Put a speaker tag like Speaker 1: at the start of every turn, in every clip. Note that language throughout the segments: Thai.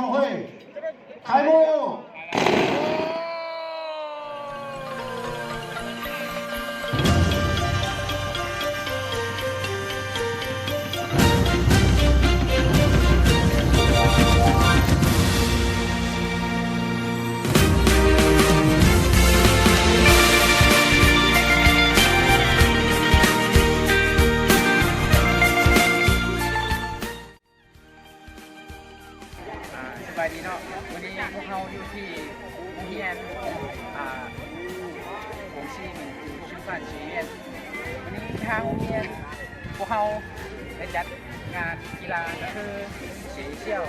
Speaker 1: 开
Speaker 2: 会。 ทางโรงเรียนพวกเราได้จัดงานกีฬาก็คือเสียเชี่ยว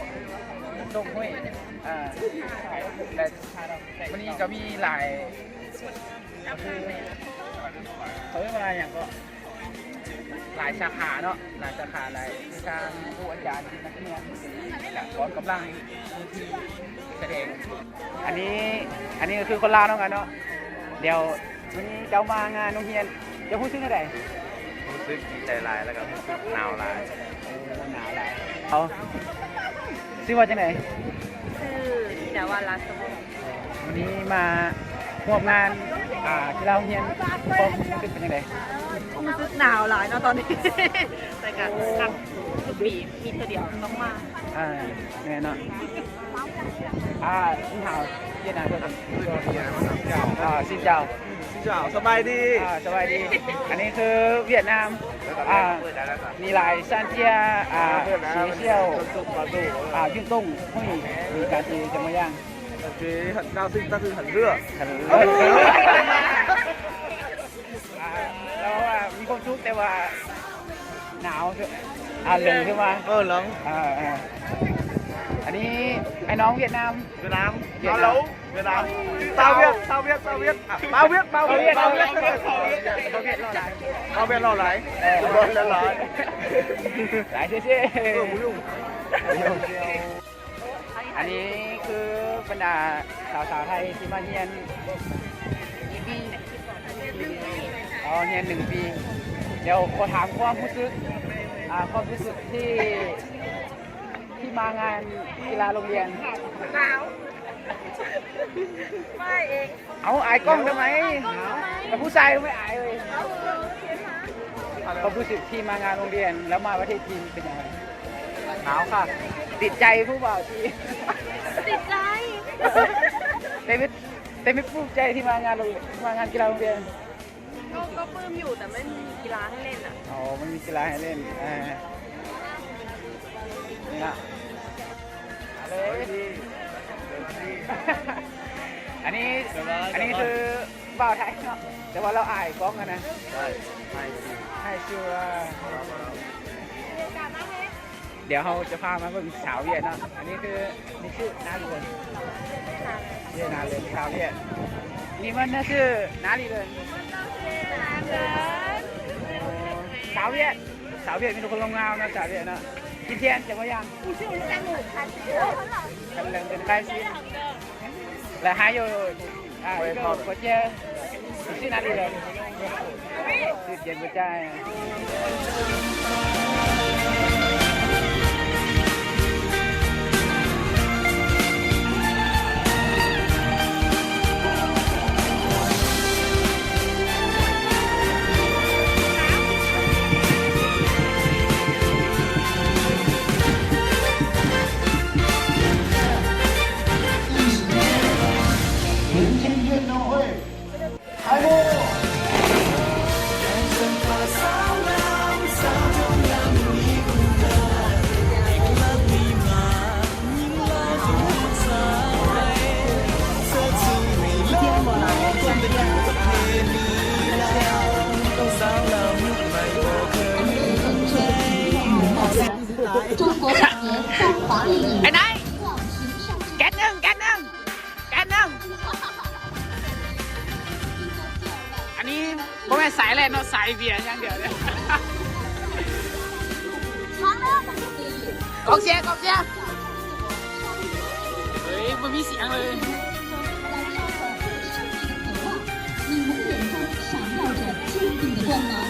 Speaker 2: ดงห้วยอ่าและวันนี้ก็มีหลายคือเขาเรียกว่าอย่างก็หลายสาขาเนาะหลายสาขาหลายทางผู้อาจารย์นักเรียนและสอนกำลังที่แสดงอันนี้อันนี้ก็คือคนลาวเนาะกันเนาะเดี๋ยววันนี้เจ้ามางานโรงเรียนจะพูดชื่ออะไร
Speaker 3: รู้สึกดีใจหลายแล้วก็รู้สึกหนาวหลาย
Speaker 2: โอ้หนาวอะไรเอาชื่อว่าจังไหน
Speaker 4: ชื่อจาวันรัสมุ
Speaker 2: วันนี้มาร่วมงานอ่ากีฬาโรงเรียนความรู้สึกเป็นยังไง
Speaker 4: รู้สึกหนาวหลายเนาะตอนนี้แต่กันกักทุกปีมีเธอเดียวต้องมา
Speaker 2: อ่าเนี่ยเนาะอ่าที่หาวเวียดนามด้วยกันอ่าสินเจ้า
Speaker 3: เจ้าสบายดี
Speaker 2: อ่าสวัสดี อันนี้คือเวียดนาม อ่า มีหลายซานเจีย อ่าเชียเชี่ยว
Speaker 3: สุกประตู
Speaker 2: อ่ายุ่งตุ้งหุ้ยมีการตีจะมาย่าง
Speaker 3: โอเคหันดาวซิงก็คือหันเรือ
Speaker 2: ขันเลิศอ่าแล้วว่ามีความทุกข์แต่ว่า หนาวใช่ไหมอ่าเหลงขึ้นมา
Speaker 3: เออหลัง
Speaker 2: อ่าอ่าอั นนี้ไอ้น้องเวียดนาม
Speaker 3: เวียดนาม
Speaker 2: เวียดนาม
Speaker 3: ฮัลโหลเวียดนามซาเวียดซาเวียดซาเวียดอะมาเวียดมา
Speaker 2: เขา
Speaker 3: เวี
Speaker 2: เวี
Speaker 3: ย
Speaker 2: ย
Speaker 3: ด
Speaker 2: ด
Speaker 3: มา
Speaker 2: เขา
Speaker 3: เวี
Speaker 2: เวี
Speaker 3: ย
Speaker 2: ย
Speaker 3: ด
Speaker 2: ด
Speaker 3: มา
Speaker 2: เขา
Speaker 3: เวี
Speaker 2: เวี
Speaker 3: ย
Speaker 2: ย
Speaker 3: ด
Speaker 2: ดเขาเวียดเราหลาย
Speaker 3: มาเวียดเราไหล
Speaker 2: เออ
Speaker 3: ร้อนแล้วร้อน
Speaker 2: หลายเชี่ยเชี่ย
Speaker 3: เออหมูยุ่ง
Speaker 2: อันนี้คือบรรดาสาวสาวๆไทยที่มาเรียนปีอ๋อเรียนหนึ่งปี เดี๋ยวขอถามความรู้สึกอ่าความรู้สึกที่ ที่มางานกีฬาโรงเรียน
Speaker 4: หนาวไม่เอง
Speaker 2: เอาอายกล้องทำไมแต่ผู้ชายก็ไม่อายเลยความรู้สึกที่มางานโรงเรียน แล้วมาประเทศจีนเป็นยังไง
Speaker 3: หนาวค่ะ
Speaker 2: ติดใจผู้บ่าวที่
Speaker 4: ติดใจ
Speaker 2: แต่ไม่แต่ไม่ปลื้มใจที่มางานโรงเรียนมางานกีฬาโรงเรียน
Speaker 4: ก็ก็ปลื้มอยู่แต่ไม่มีกีฬาให้เล่นอะ
Speaker 2: อ๋อมันมีกีฬาให้เล่นอ่า อันนี้คือบ่าวไทยเนาะแต่ว่าเราอายกล้องกันนะ
Speaker 3: ใช่ใช่
Speaker 2: ให้ชัวร์เดี๋ยวเราจะพามาเบิ่งสาวเวียดเนาะอันนี้คือนี่ชื่อนาลีเลยเวียดนามเลยสาวเวียดนี่มันน่าชื่อนาลีเลยสาวเวียดสาวเวียดมีทุกคนงามๆนะสาวเวียดเนาะกินเทียนจะมายังกันเรื่องเป็นใครสิและหายอยู่ อ่าก็ก็เจอที่นั่นเลยชื่อเย็นหัวใจ ไอ้นแก่นึงแก่นึงแก่นึงอันนี้พ่ไม่สายอะไรเนาะสายเบียร์อย่างเดียวเลยกองเชียร์กองเชียร์เฮ้ยมันมีเสียงเลย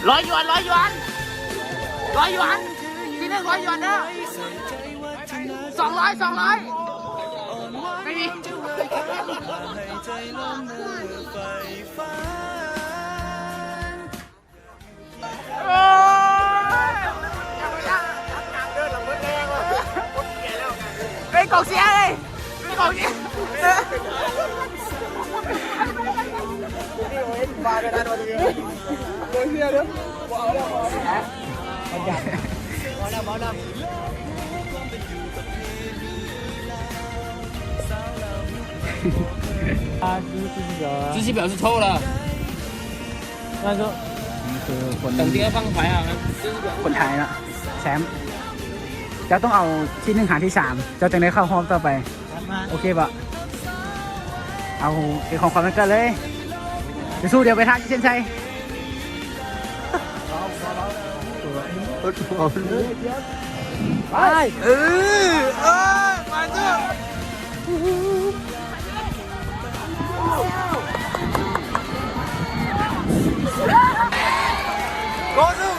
Speaker 2: ร้อยยวนร้อยยวนร้อยยวนที่นึงร้อยยวนเนาะ สองร้อยสองร้อยไม่มีโอ้เป็นกองเสียเลยเป็นกองเสีย
Speaker 5: บากันได้ตัว
Speaker 6: เดี
Speaker 2: ยวตัวเดียวเน
Speaker 6: าะบอล
Speaker 2: แล้วบอลแล้วบอลแล้ว
Speaker 6: บอลแล้ว คน
Speaker 5: 等第二放牌啊，机器表
Speaker 6: คนไทยนะแชมป์เจ้าต้องเอาที่หนึ่งหาที่สามเจ้าจะได้เข้ารอบต่อไป โอเคปะเอาเอกของความมันกันเลยไปสู้เดี๋ยวไปทักเช่นชัยไปเออเออมาเจ้า
Speaker 7: Gozo!